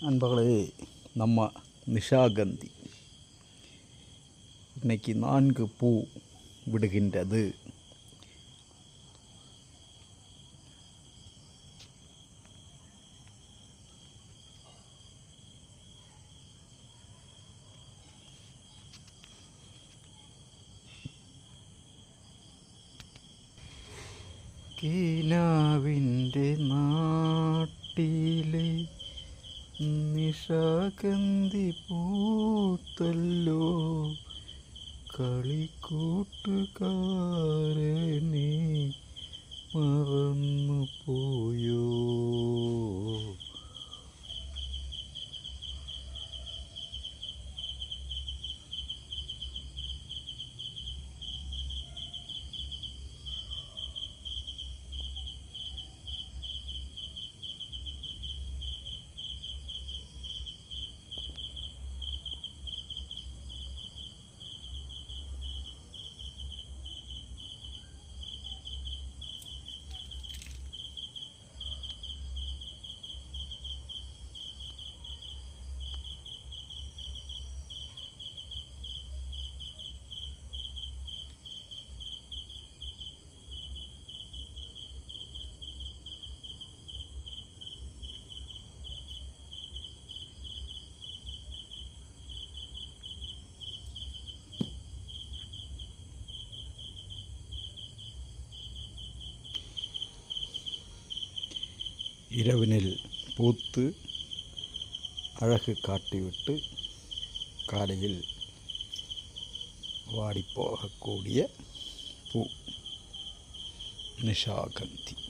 நண்பர்களே நம்ம நிஷாகந்தி இன்னைக்கு நான்கு பூ விடுகின்றது കീനാവിൻ്റെ നാട്ടിലെ നിശാഗന്ധി പൂത്തല്ലോ കളിക്കൂട്ടുകാരനെ മറന്നു. இரவினில் பூத்து அழகு காட்டிவிட்டு காலையில் வாடிப்போகக்கூடிய பூ நிஷாகந்தி.